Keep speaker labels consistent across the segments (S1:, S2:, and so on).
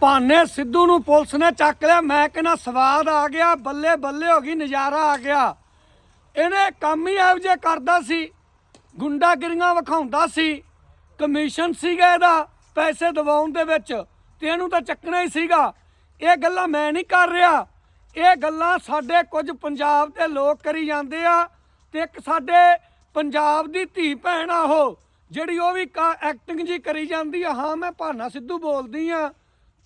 S1: ਭਾਨੇ ਸਿੱਧੂ ਨੂੰ ਪੁਲਿਸ ਨੇ ਚੱਕ ਲਿਆ। ਮੈਂ ਕਹਿੰਦਾ, ਸਵਾਦ ਆ ਗਿਆ, ਬੱਲੇ ਬੱਲੇ ਹੋ ਗਈ, ਨਜ਼ਾਰਾ ਆ ਗਿਆ। ਇਹਨੇ ਕੰਮ ਹੀ ਇਹੋ ਜੇ ਕਰਦਾ ਸੀ, ਗੁੰਡਾਗਿਰੀਆਂ ਵਿਖਾਉਂਦਾ ਸੀ, ਕਮਿਸ਼ਨ ਸੀਗਾ ਇਹਦਾ ਪੈਸੇ ਦਿਵਾਉਣ ਦੇ ਵਿੱਚ ਤੇ ਇਹਨੂੰ ਤਾਂ ਚੱਕਣਾ ਹੀ ਸੀਗਾ। ਇਹ ਗੱਲਾਂ ਮੈਂ ਨਹੀਂ ਕਰ ਰਿਹਾ। ਇਹ ਗੱਲਾਂ ਸਾਡੇ ਕੁਝ ਪੰਜਾਬ ਦੇ ਲੋਕ ਕਰੀ ਜਾਂਦੇ ਆ ਤੇ ਇੱਕ ਸਾਡੇ ਪੰਜਾਬ ਦੀ ਧੀ ਭੈਣ ਆ ਉਹ, ਜਿਹੜੀ ਉਹ ਵੀ ਐਕਟਿੰਗ ਜੀ ਕਰੀ ਜਾਂਦੀ ਆ। ਹਾਂ, ਮੈਂ ਭਾਨਾ ਸਿੱਧੂ ਬੋਲਦੀ ਆ।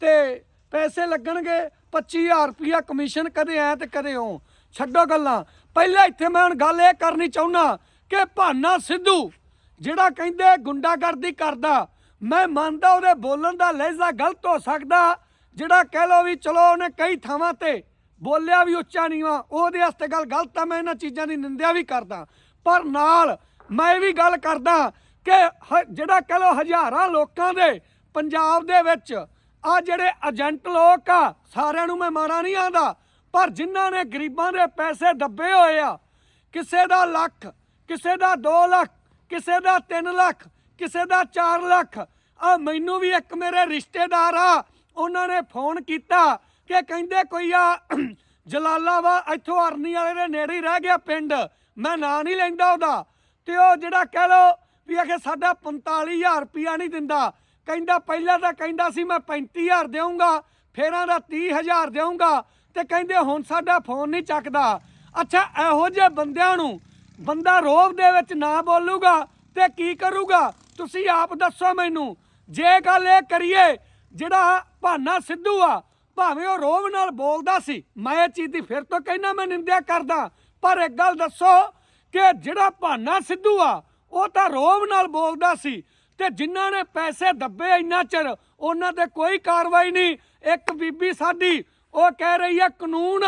S1: ਤੇ ਪੈਸੇ ਲੱਗਣਗੇ 25000 ਰੁਪਇਆ ਕਮਿਸ਼ਨ ਕਦੇ ਐ ਤੇ ਕਦੇ ਉਹ ਛੱਡੋ ਗੱਲਾਂ। ਪਹਿਲਾਂ ਇੱਥੇ ਮੈਂ ਹੁਣ ਗੱਲ ਇਹ ਕਰਨੀ ਚਾਹੁੰਦਾ ਕਿ ਭਾਨਾ ਸਿੱਧੂ, ਜਿਹੜਾ ਕਹਿੰਦੇ ਗੁੰਡਾਗਰਦੀ ਕਰਦਾ, ਮੈਂ ਮੰਨਦਾ ਉਹਦੇ ਬੋਲਣ ਦਾ ਲਹਿਜ਼ਾ ਗਲਤ ਹੋ ਸਕਦਾ, ਜਿਹੜਾ ਕਹਿ ਲੋ ਵੀ ਚਲੋ ਉਹਨੇ ਕਈ ਥਾਵਾਂ ਤੇ ਬੋਲਿਆ ਵੀ ਉੱਚਾ ਨੀਵਾ ਉਹਦੇ ਵਾਸਤੇ ਗੱਲ ਗਲਤ ਆ, ਮੈਂ ਇਹਨਾਂ ਚੀਜ਼ਾਂ ਦੀ ਨਿੰਦਿਆ ਵੀ ਕਰਦਾ। ਪਰ ਨਾਲ ਮੈਂ ਇਹ ਵੀ ਗੱਲ ਕਰਦਾ ਕਿ ਹ- ਜਿਹੜਾ ਕਹਿ ਲੋ ਹਜ਼ਾਰਾਂ ਲੋਕਾਂ ਦੇ ਪੰਜਾਬ ਦੇ ਵਿੱਚ ਆ ਜਿਹੜੇ ਏਜੰਟ ਲੋਕ ਆ, ਸਾਰਿਆਂ ਨੂੰ ਮੈਂ ਮਾੜਾ ਨਹੀਂ ਆਂਦਾ, ਪਰ ਜਿਨ੍ਹਾਂ ਨੇ ਗਰੀਬਾਂ ਦੇ ਪੈਸੇ ਦੱਬੇ ਹੋਏ ਆ, ਕਿਸੇ ਦਾ ਲੱਖ, ਕਿਸੇ ਦਾ 2 ਲੱਖ, ਕਿਸੇ ਦਾ 3 ਲੱਖ, ਕਿਸੇ ਦਾ 4 ਲੱਖ, ਆ ਮੈਨੂੰ ਵੀ ਇੱਕ ਮੇਰੇ ਰਿਸ਼ਤੇਦਾਰ ਆ, ਉਹਨਾਂ ਨੇ ਫੋਨ ਕੀਤਾ ਕਿ ਕਹਿੰਦੇ ਕੋਈ ਆ ਜਲਾਲਾਬਾਦ, ਇੱਥੋਂ ਅਰਨੀ ਵਾਲੇ ਦੇ ਨੇੜੇ ਹੀ ਰਹਿ ਗਿਆ ਪਿੰਡ, ਮੈਂ ਨਾਂ ਨਹੀਂ ਲੈਂਦਾ ਉਹਦਾ, ਤੇ ਉਹ ਜਿਹੜਾ ਕਹਿ ਲੋ ਵੀ ਆਖੇ ਸਾਡਾ 45000 ਰੁਪਿਆ ਨਹੀਂ ਦਿੰਦਾ ਕਹਿੰਦਾ ਪਹਿਲਾਂ ਤਾਂ ਕਹਿੰਦਾ ਸੀ ਮੈਂ 35000 ਦੇਵਾਂਗਾ ਫੇਰਾਂ ਦਾ 30000 ਦੇਵਾਂਗਾ ਤੇ ਕਹਿੰਦੇ ਹੁਣ ਸਾਡਾ ਫੋਨ ਨਹੀਂ ਚੱਕਦਾ। ਅੱਛਾ, ਇਹੋ ਜਿਹੇ ਬੰਦਿਆਂ ਨੂੰ ਬੰਦਾ ਰੋਬ ਦੇ ਵਿੱਚ ਨਾ ਬੋਲੂਗਾ ਤੇ ਕੀ ਕਰੂਗਾ? ਤੁਸੀਂ ਆਪ ਦੱਸੋ ਮੈਨੂੰ। ਜੇ ਗੱਲ ਇਹ ਕਰੀਏ, ਜਿਹੜਾ ਭਾਨਾ ਸਿੱਧੂ ਆ, ਭਾਵੇਂ ਉਹ ਰੋਬ ਨਾਲ ਬੋਲਦਾ ਸੀ, ਮੈਂ ਇਹ ਚੀਜ਼ ਦੀ ਫਿਰ ਤੋਂ ਕਹਿਣਾ ਮੈਂ ਨਿੰਦਿਆ ਕਰਦਾ। ਪਰ ਇੱਕ ਗੱਲ ਦੱਸੋ ਕਿ ਜਿਹੜਾ ਭਾਨਾ ਸਿੱਧੂ ਆ, ਉਹ ਤਾਂ ਰੋਬ ਨਾਲ ਬੋਲਦਾ ਸੀ। ਤੇ ਜਿਨ੍ਹਾਂ ਨੇ ਪੈਸੇ ਦੱਬੇ ਇੰਨਾ ਚਿਰ, ਉਹਨਾਂ ਤੇ ਕੋਈ ਕਾਰਵਾਈ ਨਹੀਂ ਇੱਕ ਬੀਬੀ ਸਾਡੀ, ਉਹ ਕਹਿ ਰਹੀ ਹੈ ਕਾਨੂੰਨ,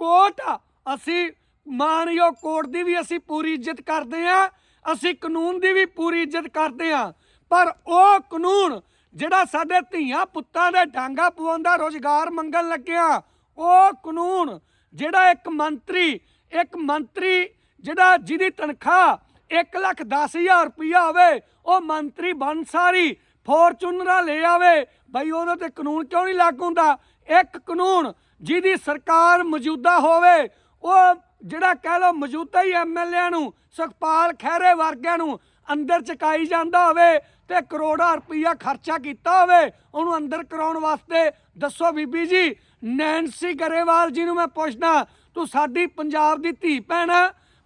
S1: ਕੋਰਟ ਆ। ਅਸੀਂ ਮਾਨਯੋਗ ਕੋਰਟ ਦੀ ਵੀ ਅਸੀਂ ਪੂਰੀ ਇੱਜ਼ਤ ਕਰਦੇ ਆ, ਅਸੀਂ ਕਾਨੂੰਨ ਦੀ ਵੀ ਪੂਰੀ ਇੱਜ਼ਤ ਕਰਦੇ ਆ ਪਰ ਉਹ ਕਾਨੂੰਨ ਜਿਹੜਾ ਸਾਡੇ ਧੀਆਂ ਪੁੱਤਾਂ ਦੇ ਡਾਂਗਾ ਪਵਾਉਂਦਾ ਰੋਜ਼ਗਾਰ ਮੰਗਣ ਲੱਗਿਆ, ਉਹ ਕਾਨੂੰਨ ਜਿਹੜਾ ਇੱਕ ਮੰਤਰੀ ਇੱਕ ਮੰਤਰੀ ਜਿਹੜਾ ਜਿਹਦੀ ਤਨਖਾਹ 1 ਲੱਖ 10000 ਰੁਪਇਆ ਆਵੇ, ਉਹ ਮੰਤਰੀ ਬਣ ਸਾਰੀ, ਫੋਰਚੂਨਰਾਂ ਲੈ ਆਵੇ। ਬਈ ਉਹਦੇ ਤੇ ਕਾਨੂੰਨ ਕਿਉਂ ਨਹੀਂ ਲਾਗੂ ਹੁੰਦਾ? ਇੱਕ ਕਾਨੂੰਨ ਜਿਹਦੀ ਸਰਕਾਰ ਮੌਜੂਦਾ ਹੋਵੇ, ਉਹ ਜਿਹੜਾ ਕਹਿ ਲਓ ਮੌਜੂਦਾ ਹੀ ਐਮਐਲਏ ਨੂੰ, ਸੁਖਪਾਲ ਖਹਿਰੇ ਵਰਗਿਆਂ ਨੂੰ ਅੰਦਰ ਚਕਾਈ ਜਾਂਦਾ ਹੋਵੇ ਤੇ ਕਰੋੜਾਂ ਰੁਪਈਆ ਖਰਚਾ ਕੀਤਾ ਹੋਵੇ, ਉਹਨੂੰ ਅੰਦਰ ਕਰਾਉਣ ਵਾਸਤੇ। ਦੱਸੋ ਬੀਬੀ ਜੀ, ਨੈਂਸੀ ਗਰੇਵਾਲ ਜੀ ਨੂੰ ਮੈਂ ਪੁੱਛਦਾ, ਤੂੰ ਸਾਡੀ ਪੰਜਾਬ ਦੀ ਧੀ ਭੈਣ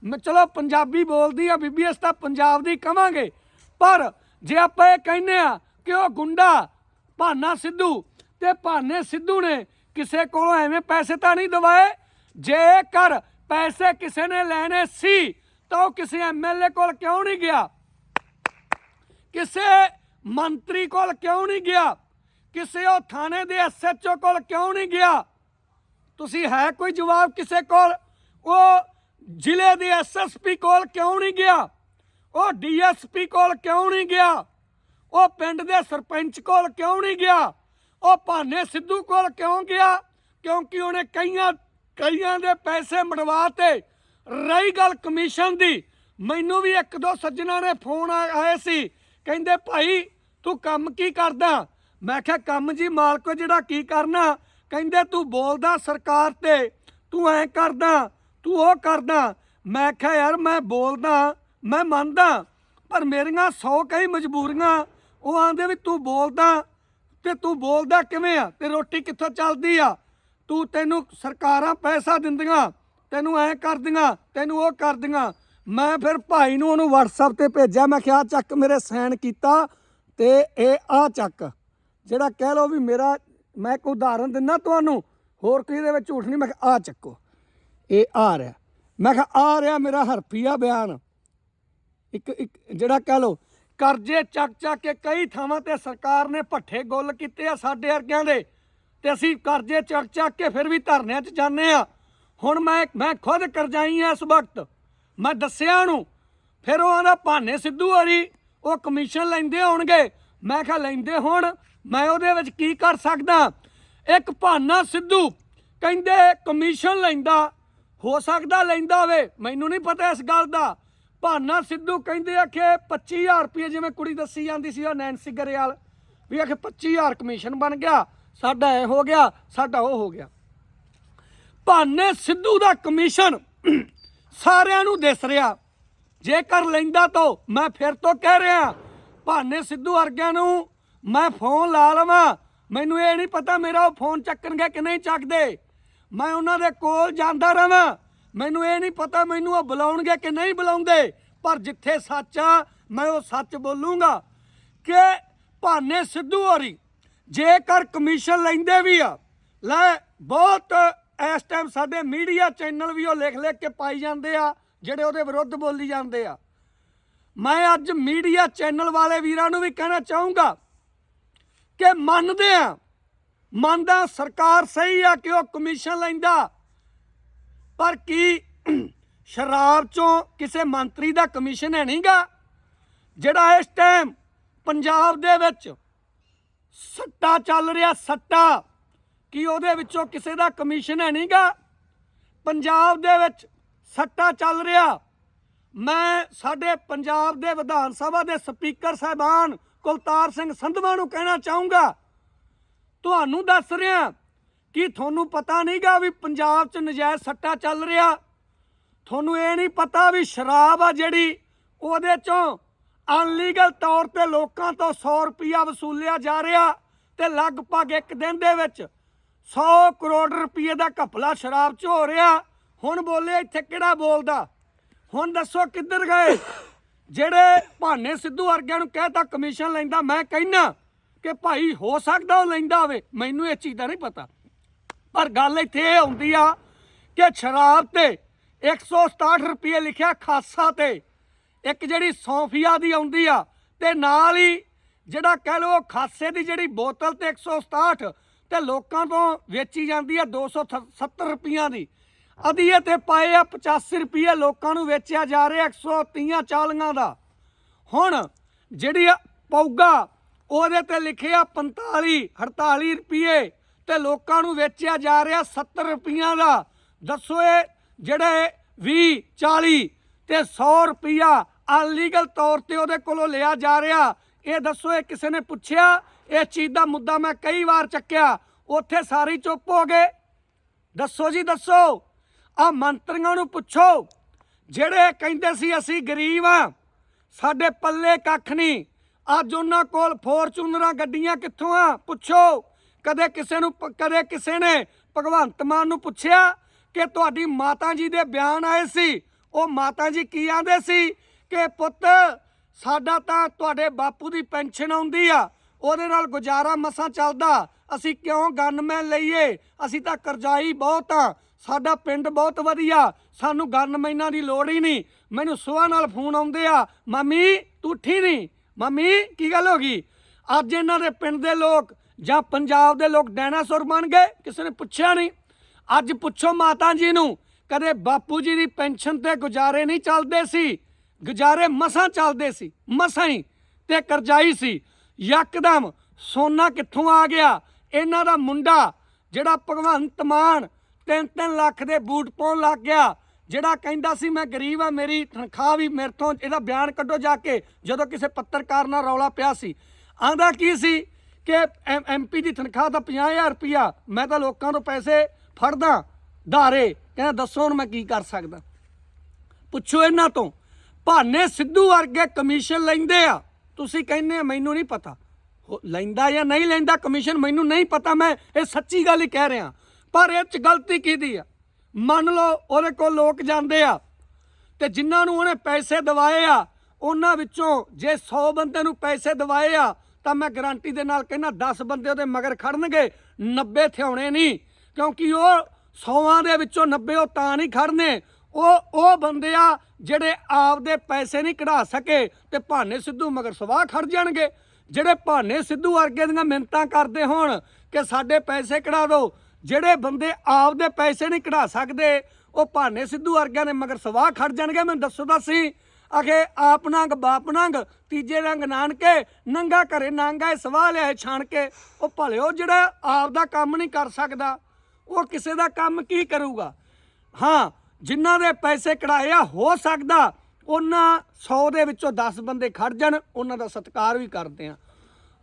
S1: ਮੈਂ ਚਲੋ ਪੰਜਾਬੀ ਬੋਲਦੀ ਆ, ਬੀਬੀ, ਅਸੀਂ ਤਾਂ ਪੰਜਾਬ ਦੀ ਕਵਾਂਗੇ। ਪਰ ਜੇ ਆਪਾਂ ਇਹ ਕਹਿੰਦੇ ਆ ਕਿ ਉਹ ਗੁੰਡਾ, ਭਾਨਾ ਸਿੱਧੂ ਤੇ ਭਾਨੇ ਸਿੱਧੂ ਨੇ ਕਿਸੇ ਕੋਲੋਂ ਐਵੇਂ ਪੈਸੇ ਤਾਂ ਨਹੀਂ ਦਵਾਏ? ਜੇਕਰ ਪੈਸੇ ਕਿਸੇ ਨੇ ਲੈਣੇ ਸੀ, ਤਾਂ ਉਹ ਕਿਸੇ ਐਮਐਲਏ ਕੋਲ ਕਿਉਂ ਨਹੀਂ ਗਿਆ? ਕਿਸੇ ਮੰਤਰੀ ਕੋਲ ਕਿਉਂ ਨਹੀਂ ਗਿਆ? ਕਿਸੇ ਉਹ ਥਾਣੇ ਦੇ ਐਸਐਚਓ ਕੋਲ ਕਿਉਂ ਨਹੀਂ ਗਿਆ? ਤੁਸੀਂ ਹੈ ਕੋਈ ਜਵਾਬ ਕਿਸੇ ਕੋਲ? ਉਹ ਜ਼ਿਲ੍ਹੇ ਦੇ ਐਸਐਸਪੀ ਕੋਲ ਕਿਉਂ ਨਹੀਂ ਗਿਆ? ਉਹ ਡੀਐਸਪੀ ਕੋਲ ਕਿਉਂ ਨਹੀਂ ਗਿਆ? ਉਹ ਪਿੰਡ ਦੇ ਸਰਪੰਚ ਕੋਲ ਕਿਉਂ ਨਹੀਂ ਗਿਆ? ਉਹ ਭਾਨੇ ਸਿੱਧੂ ਕੋਲ ਕਿਉਂ ਗਿਆ? ਕਿਉਂਕਿ ਉਹਨੇ ਕਈਆਂ ਕਈਆਂ ਦੇ ਪੈਸੇ ਮੜਵਾਤੇ ਰਹੀ ਗੱਲ ਕਮਿਸ਼ਨ ਦੀ। ਮੈਨੂੰ ਵੀ ਇੱਕ ਦੋ ਸੱਜਣਾ ਨੇ ਫੋਨ ਆਏ ਸੀ। ਕਹਿੰਦੇ, ਭਾਈ, ਤੂੰ ਕੰਮ ਕੀ ਕਰਦਾ? ਮੈਂ ਕਿਹਾ, ਕੰਮ ਜੀ, ਮਾਲਕੋ ਜਿਹੜਾ ਕੀ ਕਰਨਾ? ਕਹਿੰਦੇ, ਤੂੰ ਬੋਲਦਾ ਸਰਕਾਰ ਤੇ, ਤੂੰ ਐ ਕਰਦਾ ਤੂੰ ਉਹ ਕਰਦਾ। ਮੈਂ ਕਿਹਾ ਯਾਰ ਮੈਂ ਬੋਲਦਾ, ਮੈਂ ਮੰਨਦਾ, ਪਰ ਮੇਰੀਆਂ 100 ਕਈ ਮਜਬੂਰੀਆਂ, ਉਹ ਆਂਦੇ ਵੀ ਤੂੰ ਬੋਲਦਾ, ਤੇ ਤੂੰ ਬੋਲਦਾ ਕਿਵੇਂ ਆ? ਤੇ ਰੋਟੀ ਕਿੱਥੋਂ ਚੱਲਦੀ ਆ? ਤੂੰ ਤੈਨੂੰ ਸਰਕਾਰਾਂ ਪੈਸਾ ਦਿੰਦੀਆਂ, ਤੈਨੂੰ ਐ ਕਰਦੀਆਂ, ਤੈਨੂੰ ਉਹ ਕਰਦੀਆਂ। ਮੈਂ ਫਿਰ ਭਾਈ ਨੂੰ ਉਹਨੂੰ WhatsApp ਤੇ ਭੇਜਿਆ, ਮੈਂ ਕਿਹਾ ਆਹ ਚੱਕ ਮੇਰੇ ਸਾਈਨ ਕੀਤਾ ਤੇ ਇਹ ਆ ਚੱਕ। ਜਿਹੜਾ ਕਹਿ ਲਓ ਵੀ ਮੇਰਾ, ਮੈਂ ਇੱਕ ਉਦਾਹਰਨ ਦਿੰਦਾ ਤੁਹਾਨੂੰ, ਹੋਰ ਕੋਈ ਇਹਦੇ ਵਿੱਚ ਝੂਠ ਨਹੀਂ, ਮੈਂ ਕਿਹਾ, ਆ ਚੱਕੋ। ਇਹ ਆ ਰਿਹਾ। ਮੈਂ ਕਿਹਾ, ਆ ਰਿਹਾ ਮੇਰਾ ਹਰਫੀਆ ਬਿਆਨ। ਇੱਕ ਇੱਕ, ਜਿਹੜਾ ਕਹਿ ਲਓ, ਕਰਜ਼ੇ ਚੱਕ ਚੱਕ ਕੇ ਕਈ ਥਾਵਾਂ ਤੇ ਸਰਕਾਰ ਨੇ ਭੱਠੇ ਗੁੱਲ ਕੀਤੇ ਆ ਸਾਡੇ ਵਰਗਿਆਂ ਦੇ। ਤੇ ਅਸੀਂ ਕਰਜ਼ੇ ਚੱਕ ਚੱਕ ਕੇ ਫਿਰ ਵੀ ਧਰਨਿਆਂ 'ਚ ਜਾਂਦੇ ਆ। ਹੁਣ ਮੈਂ ਮੈਂ ਖੁਦ ਕਰਜ਼ਾਈ ਆ ਇਸ ਵਕਤ। ਮੈਂ ਦੱਸਿਆ ਉਹਨੂੰ। ਫਿਰ ਉਹ ਆਂਦਾ ਭਾਨੇ ਸਿੱਧੂ ਹਰੀ, ਉਹ ਕਮਿਸ਼ਨ ਲੈਂਦੇ ਹੋਣਗੇ। ਮੈਂ ਕਿਹਾ, ਲੈਂਦੇ ਹੋਣ। ਮੈਂ ਉਹਦੇ ਵਿੱਚ ਕੀ ਕਰ ਸਕਦਾ? ਇੱਕ ਭਾਨਾ ਸਿੱਧੂ ਕਹਿੰਦੇ ਕਮਿਸ਼ਨ ਲੈਂਦਾ। ਹੋ ਸਕਦਾ ਲੈਂਦਾ ਹੋਵੇ, ਮੈਨੂੰ ਨਹੀਂ ਪਤਾ ਇਸ ਗੱਲ ਦਾ। ਭਾਨਾ ਸਿੱਧੂ ਕਹਿੰਦੇ ਆ ਕਿ 25000 ਰੁਪਏ ਜਿਵੇਂ ਕੁੜੀ ਦੱਸੀ ਜਾਂਦੀ ਸੀ ਉਹ ਨੈਨਸੀ ਗਰੇਵਾਲ, ਵੀ ਆਖੇ 25000 ਕਮਿਸ਼ਨ ਬਣ ਗਿਆ, ਸਾਡਾ ਇਹ ਹੋ ਗਿਆ, ਸਾਡਾ ਉਹ ਹੋ ਗਿਆ। ਭਾਨੇ ਸਿੱਧੂ ਦਾ ਕਮਿਸ਼ਨ ਸਾਰਿਆਂ ਨੂੰ ਦਿਸ ਰਿਹਾ। ਜੇਕਰ ਲੈਂਦਾ ਤਾਂ ਮੈਂ ਫਿਰ ਤੋਂ ਕਹਿ ਰਿਹਾ, ਭਾਨੇ ਸਿੱਧੂ ਵਰਗਿਆਂ ਨੂੰ ਮੈਂ ਫੋਨ ਲਾ ਲਵਾਂ, ਮੈਨੂੰ ਇਹ ਨਹੀਂ ਪਤਾ ਮੇਰਾ ਉਹ ਫੋਨ ਚੱਕਣਗੇ ਕਿ ਨਹੀਂ ਚੱਕਦੇ। ਮੈਂ ਉਹਨਾਂ ਦੇ ਕੋਲ ਜਾਂਦਾ ਰਵਾਂ ਮੈਨੂੰ ਇਹ ਨਹੀਂ ਪਤਾ ਮੈਨੂੰ ਉਹ ਬੁਲਾਉਣਗੇ ਕਿ ਨਹੀਂ ਬੁਲਾਉਂਦੇ। ਪਰ ਜਿੱਥੇ ਸੱਚ ਆ, ਮੈਂ ਉਹ ਸੱਚ ਬੋਲੂੰਗਾ। ਕਿ ਭਾਨੇ ਸਿੱਧੂ ਹੋਰੀ ਜੇਕਰ ਕਮਿਸ਼ਨ ਲੈਂਦੇ ਵੀ ਆ, ਲੈ ਬਹੁਤ ਇਸ ਟਾਈਮ ਸਾਡੇ ਮੀਡੀਆ ਚੈਨਲ ਵੀ ਉਹ ਲਿਖ ਲਿਖ ਕੇ ਪਾਈ ਜਾਂਦੇ ਆ, ਜਿਹੜੇ ਉਹਦੇ ਵਿਰੁੱਧ ਬੋਲੀ ਜਾਂਦੇ ਆ। ਮੈਂ ਅੱਜ ਮੀਡੀਆ ਚੈਨਲ ਵਾਲੇ ਵੀਰਾਂ ਨੂੰ ਵੀ ਕਹਿਣਾ ਚਾਹੂੰਗਾ ਕਿ ਮੰਨਦੇ ਆ ਮੰਨਦਾ ਸਰਕਾਰ ਸਹੀ ਆ ਕਿ ਉਹ ਕਮਿਸ਼ਨ ਲੈਂਦਾ? ਪਰ ਕੀ ਸ਼ਰਾਬ ਚੋਂ ਕਿਸੇ ਮੰਤਰੀ ਦਾ ਕਮਿਸ਼ਨ ਹੈ ਨਹੀਂਗਾ? ਜਿਹੜਾ ਇਸ ਟਾਈਮ ਪੰਜਾਬ ਦੇ ਵਿੱਚ ਸੱਟਾ ਚੱਲ ਰਿਹਾ, ਸੱਟਾ, ਕੀ ਉਹਦੇ ਵਿੱਚੋਂ ਕਿਸੇ ਦਾ ਕਮਿਸ਼ਨ ਹੈ ਨਹੀਂਗਾ? ਪੰਜਾਬ ਦੇ ਵਿੱਚ ਸੱਟਾ ਚੱਲ ਰਿਹਾ। ਮੈਂ ਸਾਡੇ ਪੰਜਾਬ ਦੇ ਵਿਧਾਨ ਸਭਾ ਦੇ ਸਪੀਕਰ ਸਾਹਿਬਾਨ ਕੁਲਤਾਰ ਸਿੰਘ ਸੰਧਵਾ ਨੂੰ ਕਹਿਣਾ ਚਾਹੂੰਗਾ ਤੁਹਾਨੂੰ ਦੱਸ ਰਿਹਾ ਕਿ ਤੁਹਾਨੂੰ ਪਤਾ ਨਹੀਂਗਾ ਵੀ ਪੰਜਾਬ 'ਚ ਨਜਾਇਜ਼ ਸੱਟਾ ਚੱਲ ਰਿਹਾ। ਤੁਹਾਨੂੰ ਇਹ ਨਹੀਂ ਪਤਾ ਵੀ ਸ਼ਰਾਬ ਆ ਜਿਹੜੀ ਉਹਦੇ 'ਚੋਂ ਅਨਲੀਗਲ ਤੌਰ ਤੇ ਲੋਕਾਂ ਤੋਂ 100 ਰੁਪਿਆ ਵਸੂਲਿਆ ਜਾ ਰਿਹਾ ਤੇ ਲਗਭਗ ਇੱਕ ਦਿਨ ਦੇ ਵਿੱਚ 100 ਕਰੋੜ ਰੁਪਏ ਦਾ ਘਪਲਾ ਸ਼ਰਾਬ 'ਚ ਹੋ ਰਿਹਾ। ਹੁਣ ਬੋਲੇ ਇੱਥੇ ਕਿਹੜਾ ਬੋਲਦਾ? ਹੁਣ ਦੱਸੋ ਕਿੱਧਰ ਗਏ? ਜਿਹੜੇ ਭਾਨੇ ਸਿੱਧੂ ਵਰਗਿਆਂ ਨੂੰ ਕਹਿਤਾ ਕਮਿਸ਼ਨ ਲੈਂਦਾ, ਮੈਂ ਕਹਿਣਾ ਕਿ ਭਾਈ ਹੋ ਸਕਦਾ ਉਹ ਲੈਂਦਾ ਹੋਵੇ, ਮੈਨੂੰ ਇਹ ਚੀਜ਼ ਦਾ ਨਹੀਂ ਪਤਾ। ਪਰ ਗੱਲ ਇੱਥੇ ਇਹ ਆਉਂਦੀ ਆ ਕਿ ਸ਼ਰਾਬ ਤੇ 167 ਰੁਪਏ ਲਿਖਿਆ ਖਾਸਾ ਤੇ ਇੱਕ ਜਿਹੜੀ ਸੌਫੀਆ ਦੀ ਆਉਂਦੀ ਆ, ਤੇ ਨਾਲ ਹੀ ਜਿਹੜਾ ਕਹਿ ਲਓ ਖਾਸੇ ਦੀ ਜਿਹੜੀ ਬੋਤਲ ਤੇ 167 ਤੇ ਲੋਕਾਂ ਤੋਂ ਵੇਚੀ ਜਾਂਦੀ ਆ 270 ਰੁਪਈਆਂ ਦੀ, ਅਧੀਏ ਤੇ ਪਾਏ ਆ 85 ਰੁਪਏ ਲੋਕਾਂ ਨੂੰ ਵੇਚਿਆ ਜਾ ਰਿਹਾ 130 ਚਾਲੀਆਂ ਦਾ। ਹੁਣ ਜਿਹੜੀ ਪੌਗਾ ਉਹਦੇ ਤੇ ਲਿਖਿਆ 45 48 ਰੁਪਏ ਤੇ ਲੋਕਾਂ ਨੂੰ ਵੇਚਿਆ ਜਾ ਰਿਹਾ 70 ਰੁਪਈਆਂ ਦਾ। ਦੱਸੋ ਇਹ ਜਿਹੜੇ 20 40 ਤੇ 100 ਰੁਪਈਆ ਅਨਲੀਗਲ ਤੌਰ ਤੇ ਉਹਦੇ ਕੋਲੋਂ ਲਿਆ ਜਾ ਰਿਹਾ, ਇਹ ਦੱਸੋ ਇਹ ਕਿਸੇ ਨੇ ਪੁੱਛਿਆ? ਇਹ ਚੀਜ਼ ਦਾ ਮੁੱਦਾ ਮੈਂ ਕਈ ਵਾਰ ਚੱਕਿਆ, ਉੱਥੇ ਸਾਰੀ ਚੁੱਪ ਹੋ ਗਏ। ਦੱਸੋ ਜੀ, ਦੱਸੋ। ਆ ਮੰਤਰੀਆਂ ਨੂੰ ਪੁੱਛੋ, ਜਿਹੜੇ ਕਹਿੰਦੇ ਸੀ ਅਸੀਂ ਗਰੀਬ ਆ, ਸਾਡੇ ਪੱਲੇ ਕੱਖ ਨਹੀਂ। ਅੱਜ ਉਹਨਾਂ ਕੋਲ ਫੋਰਚੂਨਰਾਂ ਗੱਡੀਆਂ ਕਿੱਥੋਂ ਆ? ਪੁੱਛੋ। ਕਦੇ ਕਿਸੇ ਨੂੰ ਕਦੇ ਕਿਸੇ ਨੇ ਭਗਵੰਤ ਮਾਨ ਨੂੰ ਪੁੱਛਿਆ ਕਿ ਤੁਹਾਡੀ ਮਾਤਾ ਜੀ ਦੇ ਬਿਆਨ ਆਏ ਸੀ? ਉਹ ਮਾਤਾ ਜੀ ਕੀ ਆਂਦੇ ਸੀ? ਕਿ ਪੁੱਤ, ਸਾਡਾ ਤਾਂ ਤੁਹਾਡੇ ਬਾਪੂ ਦੀ ਪੈਨਸ਼ਨ ਆਉਂਦੀ ਆ। ਉਹਦੇ ਨਾਲ ਗੁਜ਼ਾਰਾ ਮਸਾਂ ਚੱਲਦਾ। ਅਸੀਂ ਕਿਉਂ ਗਨਮੈਨ ਲਈਏ? ਅਸੀਂ ਤਾਂ ਕਰਜ਼ਾਈ ਬਹੁਤ ਆ। ਸਾਡਾ ਪਿੰਡ ਬਹੁਤ ਵਧੀਆ। ਸਾਨੂੰ ਗਨਮੈਨਾਂ ਦੀ ਲੋੜ ਹੀ ਨਹੀਂ। ਮੈਨੂੰ ਸੁਬਾਹ ਨਾਲ ਫੋਨ ਆਉਂਦੇ ਆ। ਮੰਮੀ, ਤੂੰ ਉੱਠੀ ਨਹੀਂ ਮੰਮੀ, ਕੀ ਗੱਲ ਹੋ ਗਈ? ਅੱਜ ਇਹਨਾਂ ਦੇ ਪਿੰਡ ਦੇ ਲੋਕ ਜਾਂ ਪੰਜਾਬ ਦੇ ਲੋਕ ਡਾਇਨਾਸੌਰ ਬਣ ਗਏ? ਕਿਸੇ ਨੇ ਪੁੱਛਿਆ ਨਹੀਂ। ਅੱਜ ਪੁੱਛੋ ਮਾਤਾ ਜੀ ਨੂੰ, ਕਦੇ ਬਾਪੂ ਜੀ ਦੀ ਪੈਨਸ਼ਨ ਤੇ ਗੁਜ਼ਾਰੇ ਨਹੀਂ ਚੱਲਦੇ ਸੀ। ਗੁਜ਼ਾਰੇ ਮਸਾਂ ਚੱਲਦੇ ਸੀ, ਮਸਾਂ ਹੀ, ਤੇ ਕਰਜ਼ਾਈ ਸੀ। ਯਕਦਮ ਸੋਨਾ ਕਿੱਥੋਂ ਆ ਗਿਆ? ਇਹਨਾਂ ਦਾ ਮੁੰਡਾ, ਜਿਹੜਾ ਭਗਵੰਤ ਮਾਨ 3-3 ਲੱਖ ਦੇ ਬੂਟ ਪਾਉਣ ਲੱਗ ਗਿਆ ਜਿਹੜਾ ਕਹਿੰਦਾ ਸੀ ਮੈਂ ਗਰੀਬ ਆ, ਮੇਰੀ ਤਨਖਾਹ ਵੀ ਮੇਰੇ ਤੋਂ, ਇਹਦਾ ਬਿਆਨ ਕੱਢੋ ਜਾ ਕੇ, ਜਦੋਂ ਕਿਸੇ ਪੱਤਰਕਾਰ ਨਾਲ ਰੌਲਾ ਪਿਆ ਸੀ। ਆਂਦਾ ਕੀ ਸੀ ਕਿ ਐਮਪੀ ਦੀ ਤਨਖਾਹ ਤਾਂ 50000 ਰੁਪਇਆ ਮੈਂ ਤਾਂ ਲੋਕਾਂ ਤੋਂ ਪੈਸੇ ਫੜਦਾ, ਧਾਰੇ, ਕਹਿੰਦਾ ਦੱਸੋ ਹੁਣ ਮੈਂ ਕੀ ਕਰ ਸਕਦਾ। ਪੁੱਛੋ ਇਹਨਾਂ ਤੋਂ, ਭਾਨੇ ਸਿੱਧੂ ਵਰਗੇ ਕਮਿਸ਼ਨ ਲੈਂਦੇ ਆ, ਤੁਸੀਂ ਕਹਿੰਦੇ ਮੈਨੂੰ ਨਹੀਂ ਪਤਾ। ਉਹ ਲੈਂਦਾ ਜਾਂ ਨਹੀਂ ਲੈਂਦਾ ਕਮਿਸ਼ਨ, ਮੈਨੂੰ ਨਹੀਂ ਪਤਾ, ਮੈਂ ਇਹ ਸੱਚੀ ਗੱਲ ਹੀ ਕਹਿ ਰਿਹਾ। ਪਰ ਇਹ ਚ ਗਲਤੀ ਕਿਹਦੀ ਆ? ਮੰਨ ਲਓ ਉਹਦੇ ਕੋਲ ਲੋਕ ਜਾਂਦੇ ਆ ਤੇ ਜਿਨ੍ਹਾਂ ਨੂੰ ਉਹਨੇ ਪੈਸੇ ਦਿਵਾਏ ਆ, ਉਹਨਾਂ ਵਿੱਚੋਂ ਜੇ 100 ਬੰਦੇ ਨੂੰ ਪੈਸੇ ਦਿਵਾਏ ਆ, ਤਾਂ ਮੈਂ ਗਾਰੰਟੀ ਦੇ ਨਾਲ ਕਹਿੰਦਾ 10 ਬੰਦੇ ਉਹਦੇ ਮਗਰ ਖੜਨਗੇ 90 ਥਿਆਉਣੇ ਨਹੀਂ। ਕਿਉਂਕਿ ਉਹ 100ਾਂ ਦੇ ਵਿੱਚੋਂ 90 ਉਹ ਤਾਂ ਨਹੀਂ ਖੜਨੇ। ਉਹ ਉਹ ਬੰਦੇ ਆ ਜਿਹੜੇ ਆਪਦੇ ਪੈਸੇ ਨਹੀਂ ਕਢਾ ਸਕੇ ਤੇ ਭਾਨੇ ਸਿੱਧੂ ਮਗਰ ਸਵਾਹ ਖੜ ਜਾਣਗੇ। ਜਿਹੜੇ ਭਾਨੇ ਸਿੱਧੂ ਵਰਗੇ ਦੀਆਂ ਮਿੰਤਾਂ ਕਰਦੇ ਹੋਣ ਕਿ ਸਾਡੇ ਪੈਸੇ ਕਢਾ ਦਿਓ ਜਿਹੜੇ ਬੰਦੇ ਆਪਦੇ ਪੈਸੇ ਨਹੀਂ ਕਢਾ ਸਕਦੇ, ਉਹ ਭਾਨੇ ਸਿੱਧੂ ਵਰਗਿਆਂ ਦੇ ਮਗਰ ਸਵਾਹ ਖੜ ਜਾਣਗੇ, ਮੈਨੂੰ ਦੱਸੋ ਤਾਂ ਸੀ ਅਖੇ ਆਪ ਨੰਗ, ਬਾਪ ਨੰਗ, ਤੀਜੇ ਰੰਗ ਨਾਨਕੇ, ਨੰਗਾ ਘਰੇ ਨਾਂਗਾ ਇਹ ਸਵਾਹ ਲਿਆਏ ਛਾਣ ਕੇ। ਉਹ ਭਲਿਓ ਜਿਹੜਾ ਆਪ ਦਾ ਕੰਮ ਨਹੀਂ ਕਰ ਸਕਦਾ, ਉਹ ਕਿਸੇ ਦਾ ਕੰਮ ਕੀ ਕਰੂਗਾ? ਹਾਂ, ਜਿਨ੍ਹਾਂ ਦੇ ਪੈਸੇ ਕਢਾਏ ਆ, ਹੋ ਸਕਦਾ ਉਹਨਾਂ 100 ਦੇ ਵਿੱਚੋਂ 10 ਬੰਦੇ ਖੜ ਜਾਣ, ਉਹਨਾਂ ਦਾ ਸਤਿਕਾਰ ਵੀ ਕਰਦੇ ਆ।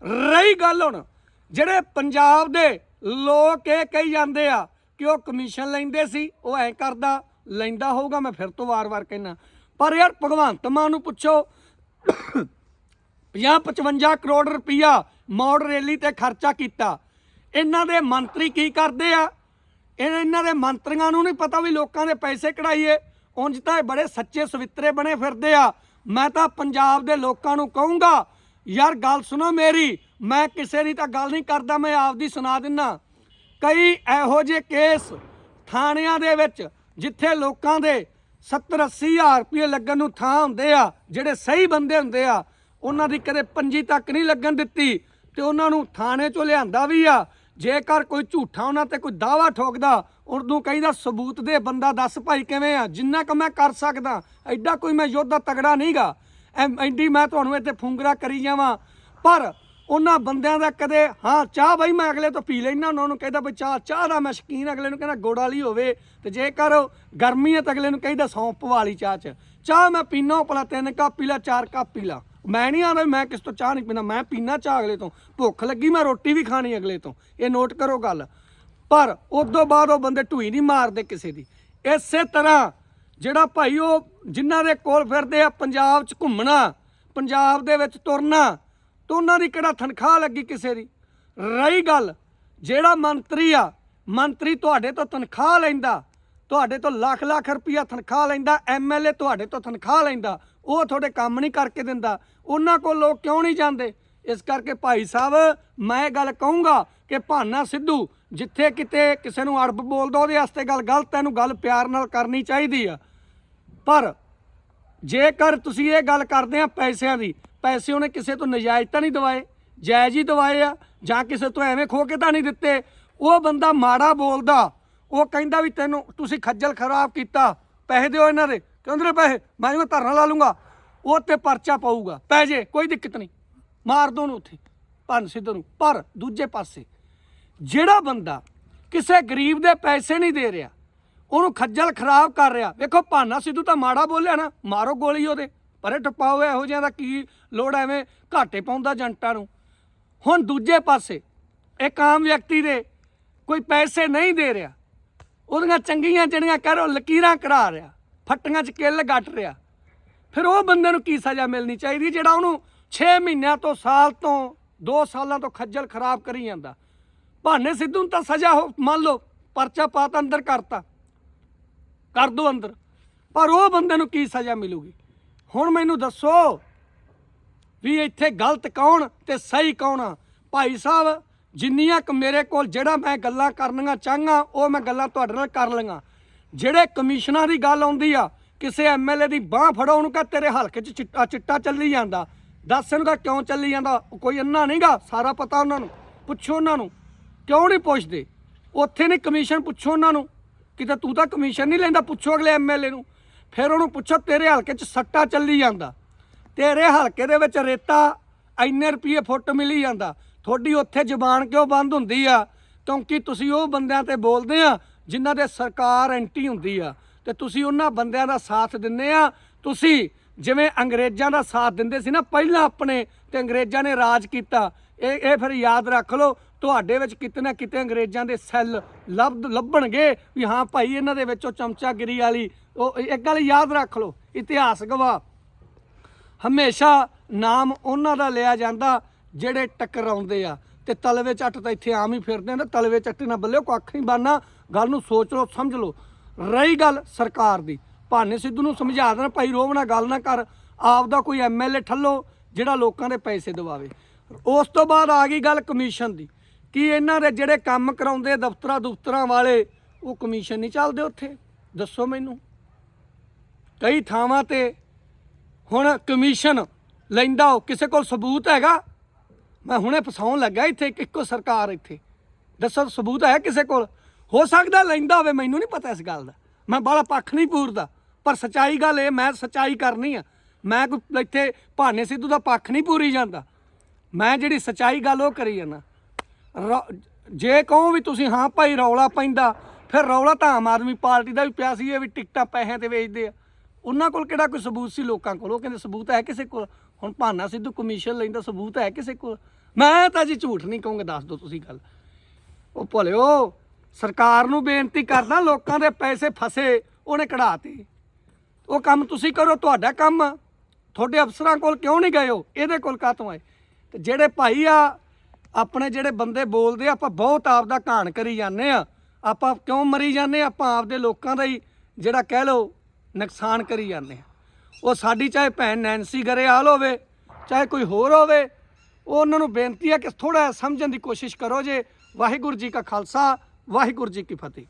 S1: ਰਹੀ ਗੱਲ ਹੁਣ, ਜਿਹੜੇ ਪੰਜਾਬ ਦੇ ਲੋਕ ਇਹ ਕਹੀ ਜਾਂਦੇ ਆ ਕਿ ਉਹ ਕਮਿਸ਼ਨ ਲੈਂਦੇ ਸੀ, ਉਹ ਐ ਕਰਦਾ, ਲੈਂਦਾ ਹੋਊਗਾ, ਮੈਂ ਫਿਰ ਤੋਂ ਵਾਰ-ਵਾਰ ਕਹਿਣਾ ਪਰ ਯਾਰ ਭਗਵੰਤ ਮਾਨ ਨੂੰ ਪੁੱਛੋ 50-55 ਕਰੋੜ ਰੁਪਈਆ ਮੌੜ ਰੈਲੀ ਤੇ ਖਰਚਾ ਕੀਤਾ। ਇਹਨਾਂ ਦੇ ਮੰਤਰੀ ਕੀ ਕਰਦੇ ਆ? ਇਹ- ਇਹਨਾਂ ਦੇ ਮੰਤਰੀਆਂ ਨੂੰ ਨਹੀਂ ਪਤਾ ਵੀ ਲੋਕਾਂ ਦੇ ਪੈਸੇ ਕਢਾਈਏ। ਉਂਝ ਤਾਂ ਇਹ ਬੜੇ ਸੱਚੇ ਸਵਿੱਤਰੇ ਬਣੇ ਫਿਰਦੇ ਆ। ਮੈਂ ਤਾਂ ਪੰਜਾਬ ਦੇ ਲੋਕਾਂ ਨੂੰ ਕਹੂੰਗਾ, ਯਾਰ ਗੱਲ ਸੁਣੋ ਮੇਰੀ ਮੈਂ ਕਿਸੇ ਦੀ ਤਾਂ ਗੱਲ ਨਹੀਂ ਕਰਦਾ, ਮੈਂ ਆਪਦੀ ਸੁਣਾ ਦਿੰਨਾ। ਕਈ ਇਹੋ ਜਿਹੇ ਕੇਸ ਥਾਣਿਆਂ ਦੇ ਵਿੱਚ, ਜਿੱਥੇ ਲੋਕਾਂ ਦੇ 70 80 ਹਜ਼ਾਰ ਰੁਪਏ ਲੱਗਣ ਨੂੰ ਥਾਂ ਹੁੰਦੇ ਆ, ਜਿਹੜੇ ਸਹੀ ਬੰਦੇ ਹੁੰਦੇ ਆ, ਉਹਨਾਂ ਦੀ ਕਦੇ ਪੰਜੀ ਤੱਕ ਨਹੀਂ ਲੱਗਣ ਦਿੱਤੀ ਤੇ ਉਹਨਾਂ ਨੂੰ ਥਾਣੇ ਚੋਂ ਲਿਆਂਦਾ ਵੀ ਆ। ਜੇਕਰ ਕੋਈ ਝੂਠਾ ਉਹਨਾਂ ਤੇ ਕੋਈ ਦਾਵਾ ਠੋਕਦਾ, ਉਰਦੂ ਕਹਿੰਦਾ, ਸਬੂਤ ਦੇ ਬੰਦਾ ਦੱਸ ਭਾਈ ਕਿਵੇਂ ਆ? ਜਿੰਨਾ ਕੁ ਮੈਂ ਕਰ ਸਕਦਾ, ਐਡਾ ਕੋਈ ਮੈਂ ਯੋਧਾ ਤਗੜਾ ਨਹੀਂਗਾ ਐਡੀ ਮੈਂ ਤੁਹਾਨੂੰ ਇੱਥੇ ਫੁੰਗਰਾ ਕਰੀ ਜਾਵਾਂ। ਪਰ ਉਹਨਾਂ ਬੰਦਿਆਂ ਦਾ ਕਦੇ, ਹਾਂ, ਚਾਹ ਬਾਈ ਮੈਂ ਅਗਲੇ ਤੋਂ ਪੀ ਲੈਣਾ ਉਹਨਾਂ ਨੂੰ ਕਹਿੰਦਾ ਬਈ ਚਾਹ ਚਾਹ ਦਾ ਮੈਂ ਸ਼ਕੀਨ ਅਗਲੇ ਨੂੰ ਕਹਿੰਦਾ ਗੁੜ ਵਾਲੀ ਹੋਵੇ ਤੇ ਜੇਕਰ ਗਰਮੀ ਹੈ ਤਾਂ ਅਗਲੇ ਨੂੰ ਕਹਿੰਦਾ ਸੌਂਪ ਵਾਲੀ ਚਾਹ ਚ। ਚਾਹ ਮੈਂ ਪੀਣਾ ਭਲਾ ਤਿੰਨ ਕੱਪ ਪੀ ਲਾ, ਚਾਰ ਕੱਪ ਪੀ ਲਾ। ਮੈਂ ਨਹੀਂ ਆਉਂਦਾ ਮੈਂ ਕਿਸ ਤੋਂ ਚਾਹ ਨਹੀਂ ਪੀਣਾ ਮੈਂ ਪੀਣਾ ਚਾਹ ਅਗਲੇ ਤੋਂ। ਭੁੱਖ ਲੱਗੀ, ਮੈਂ ਰੋਟੀ ਵੀ ਖਾਣੀ ਅਗਲੇ ਤੋਂ। ਇਹ ਨੋਟ ਕਰੋ ਗੱਲ। ਪਰ ਉਦੋਂ ਬਾਅਦ ਉਹ ਬੰਦੇ ਢੂਈ ਨਹੀਂ ਮਾਰਦੇ ਕਿਸੇ ਦੀ। ਇਸੇ ਤਰ੍ਹਾਂ ਜਿਹੜਾ ਭਾਈ ਉਹ ਜਿਨ੍ਹਾਂ ਦੇ ਕੋਲ ਫਿਰਦੇ ਆ, ਪੰਜਾਬ 'ਚ ਘੁੰਮਣਾ, ਪੰਜਾਬ ਦੇ ਵਿੱਚ ਤੁਰਨਾ ਤਾਂ ਉਹਨਾਂ ਦੀ ਕਿਹੜਾ ਤਨਖਾਹ ਲੱਗੀ ਕਿਸੇ ਦੀ? ਰਹੀ ਗੱਲ, ਜਿਹੜਾ ਮੰਤਰੀ ਆ, ਮੰਤਰੀ ਤੁਹਾਡੇ ਤੋਂ ਤਨਖਾਹ ਲੈਂਦਾ, ਤੁਹਾਡੇ ਤੋਂ ਲੱਖ ਲੱਖ ਰੁਪਈਆ ਤਨਖਾਹ ਲੈਂਦਾ ਐਮਐਲਏ ਤੁਹਾਡੇ ਤੋਂ ਤਨਖਾਹ ਲੈਂਦਾ, ਉਹ ਤੁਹਾਡੇ ਕੰਮ ਨਹੀਂ ਕਰਕੇ ਦਿੰਦਾ, ਉਹਨਾਂ ਕੋਲ ਲੋਕ ਕਿਉਂ ਨਹੀਂ ਜਾਂਦੇ? ਇਸ ਕਰਕੇ ਭਾਈ ਸਾਹਿਬ, ਮੈਂ ਇਹ ਗੱਲ ਕਹੂੰਗਾ ਕਿ ਭਾਨਾ ਸਿੱਧੂ, ਜਿੱਥੇ ਕਿਤੇ ਕਿਸੇ ਨੂੰ ਅੜਬ ਬੋਲਦਾ, ਉਹਦੇ ਵਾਸਤੇ ਗੱਲ ਗਲਤ ਹੈ ਇਹਨੂੰ ਗੱਲ ਪਿਆਰ ਨਾਲ ਕਰਨੀ ਚਾਹੀਦੀ ਆ। ਪਰ ਜੇਕਰ ਤੁਸੀਂ ਇਹ ਗੱਲ ਕਰਦੇ ਆ ਪੈਸਿਆਂ ਦੀ ਪੈਸੇ ਉਹਨੇ ਕਿਸੇ ਤੋਂ ਨਜਾਇਜ਼ ਤਾਂ ਨਹੀਂ ਦਵਾਏ, ਜਾਇਜ਼ ਹੀ ਦਵਾਏ ਆ, ਜਾਂ ਕਿਸੇ ਤੋਂ ਐਵੇਂ ਖੋ ਕੇ ਤਾਂ ਨਹੀਂ ਦਿੱਤੇ। ਉਹ ਬੰਦਾ ਮਾੜਾ ਬੋਲਦਾ, ਉਹ ਕਹਿੰਦਾ ਵੀ ਤੈਨੂੰ ਤੁਸੀਂ ਖੱਜਲ ਖਰਾਬ ਕੀਤਾ, ਪੈਸੇ ਦਿਓ ਇਹਨਾਂ ਦੇ। ਕਹਿੰਦੇ ਪੈਸੇ? ਮੈਂ ਇਹਨੂੰ ਧਰਨਾ ਲਾ ਲੂੰਗਾ, ਉਹ ਤੇ ਪਰਚਾ ਪਾਊਗਾ। ਪੈ ਜੇ, ਕੋਈ ਦਿੱਕਤ ਨਹੀਂ। ਮਾਰ ਦੋ ਨੂੰ ਉੱਥੇ, ਭੰਨ ਸਿੱਧੂ ਨੂੰ ਪਰ ਦੂਜੇ ਪਾਸੇ, ਜਿਹੜਾ ਬੰਦਾ ਕਿਸੇ ਗਰੀਬ ਦੇ ਪੈਸੇ ਨਹੀਂ ਦੇ ਰਿਹਾ, ਉਹਨੂੰ ਖੱਜਲ ਖਰਾਬ ਕਰ ਰਿਹਾ, ਵੇਖੋ ਭਾਨਾ ਸਿੱਧੂ ਤਾਂ ਮਾੜਾ ਬੋਲਿਆ ਨਾ, ਮਾਰੋ ਗੋਲੀ ਉਹਦੇ। ਪਰੇ ਟਪਾਓ ਇਹੋ ਜਿਹਾ ਦਾ ਕੀ ਲੋੜ ਐਵੇਂ ਘਾਟੇ ਪਾਉਂਦਾ ਜੰਟਾਂ ਨੂੰ। ਹੁਣ ਦੂਜੇ ਪਾਸੇ ਇੱਕ ਆਮ ਵਿਅਕਤੀ ਦੇ ਕੋਈ ਪੈਸੇ ਨਹੀਂ ਦੇ ਰਿਹਾ। ਉਹਦੀਆਂ ਚੰਗੀਆਂ ਜਿਹੜੀਆਂ ਕਰੋ ਲਕੀਰਾਂ ਕਢਾ ਰਿਹਾ, ਫੱਟੀਆਂ 'ਚ ਕਿੱਲ ਗੱਟ ਰਿਹਾ। ਫਿਰ ਉਹ ਬੰਦੇ ਨੂੰ ਕੀ ਸਜ਼ਾ ਮਿਲਣੀ ਚਾਹੀਦੀ ਜਿਹੜਾ ਉਹਨੂੰ 6 ਮਹੀਨਿਆਂ ਤੋਂ, ਸਾਲ ਤੋਂ 2 ਸਾਲਾਂ ਤੋਂ ਖੱਜਲ ਖਰਾਬ ਕਰੀ ਜਾਂਦਾ? ਭਾਨੇ ਸਿੱਧੂ ਨੂੰ ਤਾਂ ਸਜ਼ਾ ਹੋ, ਮੰਨ ਲਓ ਪਰਚਾ ਪਾਤਾ ਅੰਦਰ ਕਰਤਾ। ਕਰ ਦੋ ਅੰਦਰ। ਪਰ ਉਹ ਬੰਦੇ ਨੂੰ ਕੀ ਸਜ਼ਾ ਮਿਲੂਗੀ? ਹੁਣ ਮੈਨੂੰ ਦੱਸੋ ਵੀ ਇੱਥੇ ਗਲਤ ਕੌਣ ਤੇ ਸਹੀ ਕੌਣ ਆ? ਭਾਈ ਸਾਹਿਬ, ਜਿੰਨੀਆਂ ਕੁ ਮੇਰੇ ਕੋਲ ਜਿਹੜਾ ਮੈਂ ਗੱਲਾਂ ਕਰਨੀਆਂ ਚਾਹਾਂ ਉਹ ਮੈਂ ਗੱਲਾਂ ਤੁਹਾਡੇ ਨਾਲ ਕਰ ਲਈਆਂ। ਜਿਹੜੇ ਕਮਿਸ਼ਨਾਂ ਦੀ ਗੱਲ ਆਉਂਦੀ ਆ, ਕਿਸੇ ਐਮਐਲਏ ਦੀ ਬਾਹ ਫੜੋ ਉਹਨੂੰ ਕਹ ਤੇਰੇ ਹਲਕੇ 'ਚ ਚਿੱਟਾ ਚਿੱਟਾ ਚੱਲੀ ਜਾਂਦਾ। ਦੱਸ ਇਹਨੂੰ ਕਹ ਕਿਉਂ ਚੱਲੀ ਜਾਂਦਾ? ਉਹ ਕੋਈ ਅੰਨਾ ਨਹੀਂਗਾ, ਸਾਰਾ ਪਤਾ ਉਹਨਾਂ ਨੂੰ। ਪੁੱਛੋ ਉਹਨਾਂ ਨੂੰ। ਕਿਉਂ ਨਹੀਂ ਪੁੱਛਦੇ? ਉੱਥੇ ਨਹੀਂ ਕਮਿਸ਼ਨ ਪੁੱਛੋ ਉਹਨਾਂ ਨੂੰ। ਕਿਤੇ ਤੂੰ ਤਾਂ ਕਮਿਸ਼ਨ ਨਹੀਂ ਲੈਂਦਾ, ਪੁੱਛੋ ਅਗਲੇ ਐਮਐਲਏ ਨੂੰ। ਫਿਰ ਉਹਨੂੰ ਪੁੱਛੋ, ਤੇਰੇ ਹਲਕੇ 'ਚ ਸੱਟਾ ਚੱਲੀ ਜਾਂਦਾ। ਤੇਰੇ ਹਲਕੇ ਦੇ ਵਿੱਚ ਰੇਤਾ ਇੰਨੇ ਰੁਪਏ ਫੁੱਟ ਮਿਲੀ ਜਾਂਦਾ। ਤੁਹਾਡੀ ਉੱਥੇ ਜ਼ੁਬਾਨ ਕਿਉਂ ਬੰਦ ਹੁੰਦੀ ਆ? ਕਿਉਂਕਿ ਤੁਸੀਂ ਉਹ ਬੰਦਿਆਂ ਤੇ ਬੋਲਦੇ ਆ, ਜਿਨ੍ਹਾਂ ਦੇ ਸਰਕਾਰ ਐਂਟੀ ਹੁੰਦੀ ਆ। ਤੇ ਤੁਸੀਂ ਉਹਨਾਂ ਬੰਦਿਆਂ ਦਾ ਸਾਥ ਦਿੰਦੇ ਆ। ਤੁਸੀਂ ਜਿਵੇਂ ਅੰਗਰੇਜ਼ਾਂ ਦਾ ਸਾਥ ਦਿੰਦੇ ਸੀ ਨਾ, ਪਹਿਲਾਂ ਆਪਣੇ ਤੇ ਅੰਗਰੇਜ਼ਾਂ ਨੇ ਰਾਜ ਕੀਤਾ। ਇਹ ਇਹ ਫਿਰ ਯਾਦ ਰੱਖ ਲਓ, ਤੁਹਾਡੇ ਵਿੱਚ ਕਿਤੇ ਨਾ ਕਿਤੇ ਅੰਗਰੇਜ਼ਾਂ ਦੇ ਸੈੱਲ ਲੱਭ ਲੱਭਣਗੇ ਵੀ ਹਾਂ ਭਾਈ, ਇਹਨਾਂ ਦੇ ਵਿੱਚੋਂ ਚਮਚਾਗਿਰੀ ਵਾਲੀ, ਉਹ ਇੱਕ ਗੱਲ ਯਾਦ ਰੱਖ ਲਓ ਇਤਿਹਾਸ ਗਵਾ ਹਮੇਸ਼ਾ ਨਾਮ ਉਹਨਾਂ ਦਾ ਲਿਆ ਜਾਂਦਾ ਜਿਹੜੇ ਟਕਰਾਉਂਦੇ ਆ, ਤੇ ਤਲਵੇ ਚੱਟ ਤਾਂ ਇੱਥੇ ਆਮ ਹੀ ਫਿਰਦੇ ਆ ਤਲਵੇ ਚੱਟੇ ਨਾਲ ਬੱਲਿਓ ਕੱਖ ਨਹੀਂ ਬਣਨਾ। ਗੱਲ ਨੂੰ ਸੋਚ ਲਓ, ਸਮਝ ਲਓ। ਰਹੀ ਗੱਲ ਸਰਕਾਰ ਦੀ, ਭਾਨੇ ਸਿੱਧੂ ਨੂੰ ਸਮਝਾ ਦੇਣਾ, ਭਾਈ ਰੋਵ ਨਾਲ ਗੱਲ ਨਾ ਕਰ ਆਪ ਦਾ ਕੋਈ ਐਮਐਲਏ ਠੱਲੋ, ਜਿਹੜਾ ਲੋਕਾਂ ਦੇ ਪੈਸੇ ਦਵਾਵੇ। ਉਸ ਤੋਂ ਬਾਅਦ ਆ ਗਈ ਗੱਲ ਕਮਿਸ਼ਨ ਦੀ। ਕਿ ਇਹਨਾਂ ਦੇ ਜਿਹੜੇ ਕੰਮ ਕਰਾਉਂਦੇ ਦਫ਼ਤਰਾਂ ਦੁਫਤਰਾਂ ਵਾਲੇ, ਉਹ ਕਮਿਸ਼ਨ ਨਹੀਂ ਚੱਲਦੇ ਉੱਥੇ? ਦੱਸੋ ਮੈਨੂੰ। ਕਈ ਥਾਵਾਂ ਤੇ ਹੁਣ ਕਮਿਸ਼ਨ ਲੈਂਦਾ ਹੋ ਕਿਸੇ ਕੋਲ ਸਬੂਤ ਹੈਗਾ? ਮੈਂ ਹੁਣੇ ਫਸਾਉਣ ਲੱਗਾ ਇੱਥੇ, ਇੱਕੋ ਸਰਕਾਰ ਇੱਥੇ। ਦੱਸੋ, ਸਬੂਤ ਹੈ ਕਿਸੇ ਕੋਲ? ਹੋ ਸਕਦਾ ਲੈਂਦਾ ਹੋਵੇ, ਮੈਨੂੰ ਨਹੀਂ ਪਤਾ ਇਸ ਗੱਲ ਦਾ। ਮੈਂ ਬਾਲਾ ਪੱਖ ਨਹੀਂ ਪੂਰਦਾ। ਪਰ ਸਚਾਈ ਗੱਲ ਇਹ, ਮੈਂ ਸਚਾਈ ਕਰਨੀ ਆ। ਮੈਂ ਕੋਈ ਇੱਥੇ ਭਾਨੇ ਸਿੱਧੂ ਦਾ ਪੱਖ ਨਹੀਂ ਪੂਰੀ ਜਾਂਦਾ। ਮੈਂ ਜਿਹੜੀ ਸਚਾਈ ਗੱਲ ਉਹ ਕਰੀ ਜਾਂਦਾ ਰੌ- ਜੇ ਕਹੋ ਵੀ ਤੁਸੀਂ ਹਾਂ ਭਾਈ ਰੌਲਾ ਪੈਂਦਾ, ਫਿਰ ਰੌਲਾ ਤਾਂ ਆਮ ਆਦਮੀ ਪਾਰਟੀ ਦਾ ਵੀ ਪਿਆ ਸੀ, ਇਹ ਵੀ ਟਿਕਟਾਂ ਪੈਸਿਆਂ ਤੇ ਵੇਚਦੇ ਆ। ਉਹਨਾਂ ਕੋਲ ਕਿਹੜਾ ਕੋਈ ਸਬੂਤ ਸੀ ਲੋਕਾਂ ਕੋਲ? ਉਹ ਕਹਿੰਦੇ ਸਬੂਤ ਹੈ ਕਿਸੇ ਕੋਲ? ਹੁਣ ਭਾਨਾ ਸਿੱਧੂ ਕਮਿਸ਼ਨ ਲੈਂਦਾ ਸਬੂਤ ਹੈ ਕਿਸੇ ਕੋਲ? ਮੈਂ ਤਾਂ ਜੀ ਝੂਠ ਨਹੀਂ ਕਹੂੰਗਾ, ਦੱਸ ਦਿਓ ਤੁਸੀਂ ਗੱਲ। ਉਹ ਭੁੱਲਿਓ, ਸਰਕਾਰ ਨੂੰ ਬੇਨਤੀ ਕਰਦਾ ਲੋਕਾਂ ਦੇ ਪੈਸੇ ਫਸੇ, ਉਹਨੇ ਕਢਾਤੇ। ਉਹ ਕੰਮ ਤੁਸੀਂ ਕਰੋ, ਤੁਹਾਡਾ ਕੰਮ ਤੁਹਾਡੇ ਅਫਸਰਾਂ ਕੋਲ ਕਿਉਂ ਨਹੀਂ ਗਏ ਹੋ ਇਹਦੇ ਕੋਲ ਕਾਹਤੋਂ ਆਏ? ਤੇ ਜਿਹੜੇ ਭਾਈ ਆ ਆਪਣੇ ਜਿਹੜੇ ਬੰਦੇ ਬੋਲਦੇ ਆ, ਆਪਾਂ ਬਹੁਤ ਆਪ ਦਾ ਘਾਣ ਕਰੀ ਜਾਂਦੇ ਆ। ਆਪਾਂ ਕਿਉਂ ਮਰੀ ਜਾਂਦੇ ਆ? ਆਪਾਂ ਆਪਦੇ ਲੋਕਾਂ ਦਾ ਹੀ ਜਿਹੜਾ ਕਹਿ ਲਓ ਨੁਕਸਾਨ ਕਰੀ ਜਾਂਦੇ ਆ। ਉਹ ਸਾਡੀ ਚਾਹੇ ਭੈਣ ਨੈਂਸੀ ਗਰੇਆਲ ਹੋਵੇ ਚਾਹੇ ਕੋਈ ਹੋਰ ਹੋਵੇ ਉਹ ਉਹਨਾਂ ਨੂੰ ਬੇਨਤੀ ਹੈ ਕਿ ਥੋੜਾ ਸਮਝਣ ਦੀ ਕੋਸ਼ਿਸ਼ ਕਰੋ ਜੇ। ਵਾਹਿਗੁਰੂ ਜੀ ਕਾ ਖਾਲਸਾ ਵਾਹਿਗੁਰੂ ਜੀ ਕੀ ਫਤਿਹ।